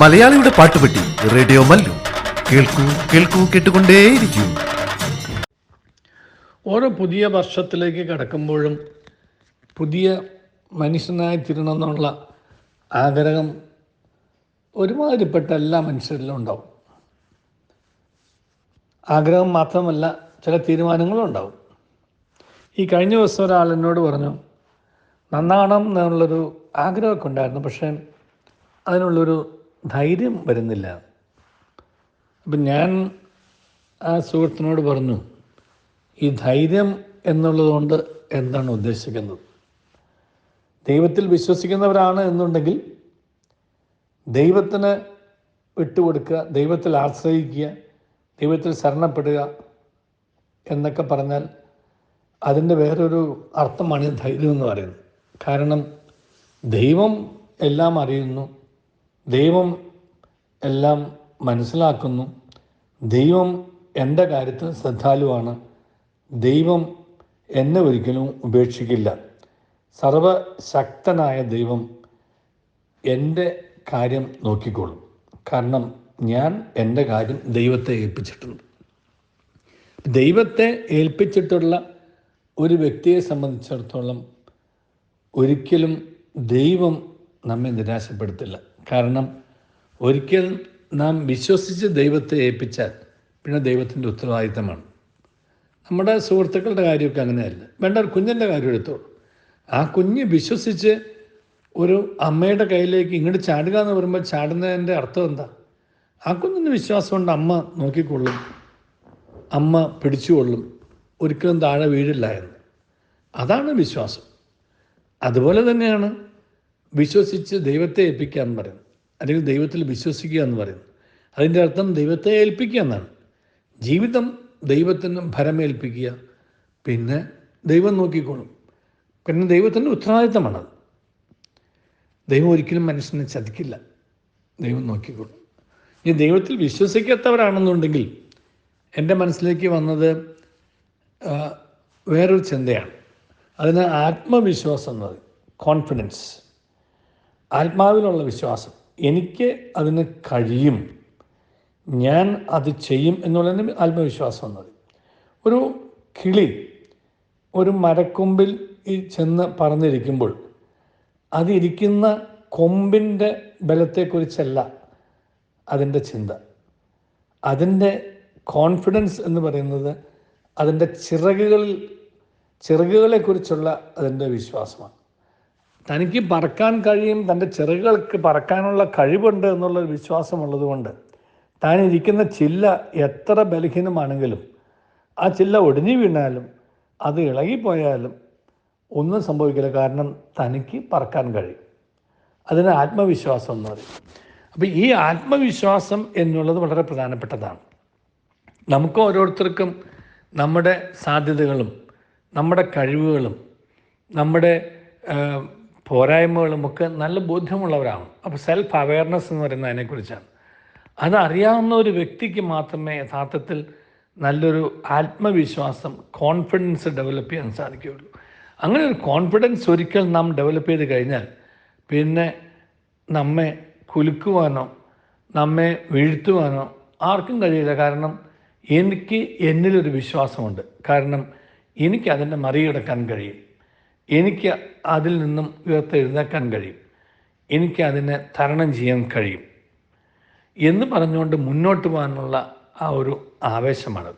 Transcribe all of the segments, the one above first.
മലയാളിയുടെ പാട്ടുപെട്ടി റേഡിയോ മല്ലു. കേൾക്കൂ കേൾക്കൂ കേട്ടുകൊണ്ടേയിരിക്കൂ. ഓരോ പുതിയ വർഷത്തിലേക്ക് കടക്കുമ്പോഴും പുതിയ മനുഷ്യനായി തീരണമെന്നുള്ള ആഗ്രഹം ഒരുമാതിരിപ്പെട്ട എല്ലാ മനുഷ്യരിലും ഉണ്ടാവും. ആഗ്രഹം മാത്രമല്ല ചില തീരുമാനങ്ങളും ഉണ്ടാവും. ഈ കഴിഞ്ഞ ദിവസം ഒരാൾ എന്നോട് പറഞ്ഞു നന്നാണം എന്നുള്ളൊരു ആഗ്രഹമൊക്കെ ഉണ്ടായിരുന്നു. പക്ഷേ അതിനുള്ളൊരു ധൈര്യം വരുന്നില്ല. അപ്പം ഞാൻ ആ സുഹൃത്തിനോട് പറഞ്ഞു ഈ ധൈര്യം എന്നുള്ളതുകൊണ്ട് എന്താണ് ഉദ്ദേശിക്കുന്നത്? ദൈവത്തിൽ വിശ്വസിക്കുന്നവരാണ് എന്നുണ്ടെങ്കിൽ ദൈവത്തിന് വിട്ടുകൊടുക്കുക ദൈവത്തിൽ ആശ്രയിക്കുക ദൈവത്തിൽ ശരണപ്പെടുക എന്നൊക്കെ പറഞ്ഞാൽ അതിന്റെ വേറൊരു അർത്ഥമാണ് ധൈര്യം എന്ന് പറയുന്നത്. കാരണം ദൈവം എല്ലാം അറിയുന്നു ദൈവം എല്ലാം മനസ്സിലാക്കുന്നു. ദൈവം എന്റെ കാര്യത്തിൽ ശ്രദ്ധാലുവാണ്. ദൈവം എന്നെ ഒരിക്കലും ഉപേക്ഷിക്കില്ല. സർവശക്തനായ ദൈവം എന്റെ കാര്യം നോക്കിക്കോളും. കാരണം ഞാൻ എന്റെ കാര്യം ദൈവത്തെ ഏൽപ്പിച്ചിട്ടുണ്ട്. ദൈവത്തെ ഏൽപ്പിച്ചിട്ടുള്ള ഒരു വ്യക്തിയെ സംബന്ധിച്ചിടത്തോളം ഒരിക്കലും ദൈവം നമ്മെ നിരാശപ്പെടുത്തില്ല. കാരണം ഒരിക്കൽ നാം വിശ്വസിച്ച് ദൈവത്തെ ഏൽപ്പിച്ചാൽ പിന്നെ ദൈവത്തിന്റെ ഉത്തരവാദിത്തമാണ്. നമ്മുടെ സുഹൃത്തുക്കളുടെ കാര്യമൊക്കെ അങ്ങനെയല്ല. വേണ്ട ഒരു കുഞ്ഞിന്റെ കാര്യം എടുത്തോളൂ. ആ കുഞ്ഞ് വിശ്വസിച്ച് ഒരു അമ്മയുടെ കയ്യിലേക്ക് ഇങ്ങോട്ട് ചാടുക എന്ന് പറയുമ്പോൾ ചാടുന്നതിന്റെ അർത്ഥം എന്താ? ആ കുഞ്ഞിന് വിശ്വാസമുണ്ട് അമ്മ നോക്കിക്കൊള്ളും. അമ്മ പിടിച്ചുകൊള്ളും. ഒരിക്കലും താഴെ വീഴില്ല എന്ന്. അതാണ് വിശ്വാസം. അതുപോലെ തന്നെയാണ് വിശ്വസിച്ച് ദൈവത്തെ ഏൽപ്പിക്കുക എന്ന് പറയും അല്ലെങ്കിൽ ദൈവത്തിൽ വിശ്വസിക്കുക എന്ന് പറയുന്നു. അതിന്റെ അർത്ഥം ദൈവത്തെ ഏൽപ്പിക്കുക എന്നാണ്. ജീവിതം ദൈവത്തിന് ഭരമേൽപ്പിക്കുക. പിന്നെ ദൈവം നോക്കിക്കോളും. പിന്നെ ദൈവത്തിന്റെ ഉത്തരവാദിത്തമാണത് ദൈവം ഒരിക്കലും മനുഷ്യനെ ചതിക്കില്ല. ദൈവം നോക്കിക്കോളും. ഇനി ദൈവത്തിൽ വിശ്വസിക്കാത്തവരാണെന്നുണ്ടെങ്കിൽ എന്റെ മനസ്സിലേക്ക് വന്നത് വേറൊരു ചിന്തയാണ്. അതിന് ആത്മവിശ്വാസം എന്നത് കോൺഫിഡൻസ് ആത്മാവിലുള്ള വിശ്വാസം. എനിക്ക് അതിന് കഴിയും. ഞാൻ അത് ചെയ്യും എന്നുള്ളതിന് ആത്മവിശ്വാസം എന്നത് ഒരു കിളി ഒരു മരക്കൊമ്പിൽ ചെന്ന് പറന്നിരിക്കുമ്പോൾ അതിരിക്കുന്ന കൊമ്പിന്റെ ബലത്തെക്കുറിച്ചല്ല അതിന്റെ ചിന്ത. അതിന്റെ കോൺഫിഡൻസ് എന്ന് പറയുന്നത് അതിന്റെ ചിറകുകളിൽ ചിറകുകളെക്കുറിച്ചുള്ള അതിന്റെ വിശ്വാസമാണ്. തനിക്ക് പറക്കാൻ കഴിയും തന്റെ ചിറകുകൾക്ക് പറക്കാനുള്ള കഴിവുണ്ട് എന്നുള്ളൊരു വിശ്വാസമുള്ളത് കൊണ്ട് താൻ ഇരിക്കുന്ന ചില്ല എത്ര ബലഹീനമാണെങ്കിലും ആ ചില്ല ഒടിഞ്ഞു വീണാലും അത് ഇളകിപ്പോയാലും ഒന്നും സംഭവിക്കില്ല. കാരണം തനിക്ക് പറക്കാൻ കഴിയും. അതിന് ആത്മവിശ്വാസം എന്ന് പറയും. അപ്പോൾ ഈ ആത്മവിശ്വാസം എന്നുള്ളത് വളരെ പ്രധാനപ്പെട്ടതാണ്. നമുക്ക് ഓരോരുത്തർക്കും നമ്മുടെ സാധ്യതകളും നമ്മുടെ കഴിവുകളും നമ്മുടെ പോരായ്മകളും ഒക്കെ നല്ല ബോധ്യമുള്ളവരാണ്. അപ്പോൾ സെൽഫ് അവയർനെസ് എന്ന് പറയുന്നത് അതിനെക്കുറിച്ചാണ്. അതറിയാവുന്ന ഒരു വ്യക്തിക്ക് മാത്രമേ യഥാർത്ഥത്തിൽ നല്ലൊരു ആത്മവിശ്വാസം കോൺഫിഡൻസ് ഡെവലപ്പ് ചെയ്യാൻ സാധിക്കുകയുള്ളൂ. അങ്ങനെ ഒരു കോൺഫിഡൻസ് ഒരിക്കൽ നാം ഡെവലപ്പ് ചെയ്ത് കഴിഞ്ഞാൽ പിന്നെ നമ്മെ കുലുക്കുവാനോ നമ്മെ വീഴ്ത്തുവാനോ ആർക്കും കഴിയില്ല. കാരണം എനിക്ക് എന്നിലൊരു വിശ്വാസമുണ്ട്. കാരണം എനിക്കതിനെ മറികടക്കാൻ കഴിയും. എനിക്ക് അതിൽ നിന്നും ഉയർത്തെഴുന്നേക്കാൻ കഴിയും. എനിക്ക് അതിനെ തരണം ചെയ്യാൻ കഴിയും. എന്ന് പറഞ്ഞുകൊണ്ട് മുന്നോട്ട് പോകാനുള്ള ആ ഒരു ആവേശമാണ്.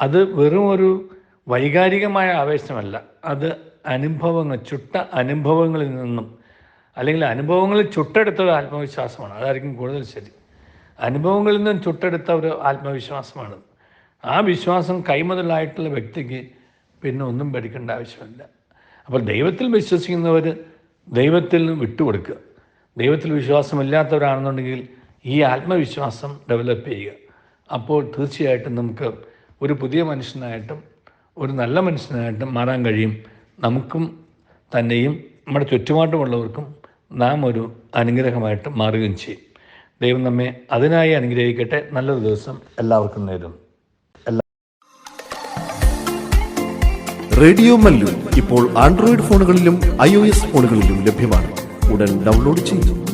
അത് വെറും ഒരു വൈകാരികമായ ആവേശമല്ല. അത് അനുഭവങ്ങൾ ചുട്ട അനുഭവങ്ങളിൽ നിന്നും അല്ലെങ്കിൽ അനുഭവങ്ങളിൽ ചുട്ടെടുത്ത ഒരു ആത്മവിശ്വാസമാണ്. അതായിരിക്കും കൂടുതൽ ശരി. അനുഭവങ്ങളിൽ നിന്നും ചുട്ടെടുത്ത ഒരു ആത്മവിശ്വാസമാണ്. ആ വിശ്വാസം കൈമുതലായിട്ടുള്ള വ്യക്തിക്ക് പിന്നെ ഒന്നും പഠിക്കേണ്ട ആവശ്യമില്ല. അപ്പോൾ ദൈവത്തിൽ വിശ്വസിക്കുന്നവർ ദൈവത്തിൽ നിന്ന് വിട്ടുകൊടുക്കുക. ദൈവത്തിൽ വിശ്വാസമില്ലാത്തവരാണെന്നുണ്ടെങ്കിൽ ഈ ആത്മവിശ്വാസം ഡെവലപ്പ് ചെയ്യുക. അപ്പോൾ തീർച്ചയായിട്ടും നമുക്ക് ഒരു പുതിയ മനുഷ്യനായിട്ടും ഒരു നല്ല മനുഷ്യനായിട്ടും മാറാൻ കഴിയും. നമുക്കും തന്നെയും നമ്മുടെ ചുറ്റുപാടുമുള്ളവർക്കും നാം ഒരു അനുഗ്രഹമായിട്ട് മാറുകയും ചെയ്യും. ദൈവം നമ്മെ അതിനായി അനുഗ്രഹിക്കട്ടെ. നല്ലൊരു ദിവസം എല്ലാവർക്കും നേരുന്നു. റേഡിയോ മല്ലു ഇപ്പോൾ ആൻഡ്രോയിഡ് ഫോണുകളിലും ഐ ഫോണുകളിലും ലഭ്യമാണ്. ഉടൻ ഡൗൺലോഡ് ചെയ്യൂ.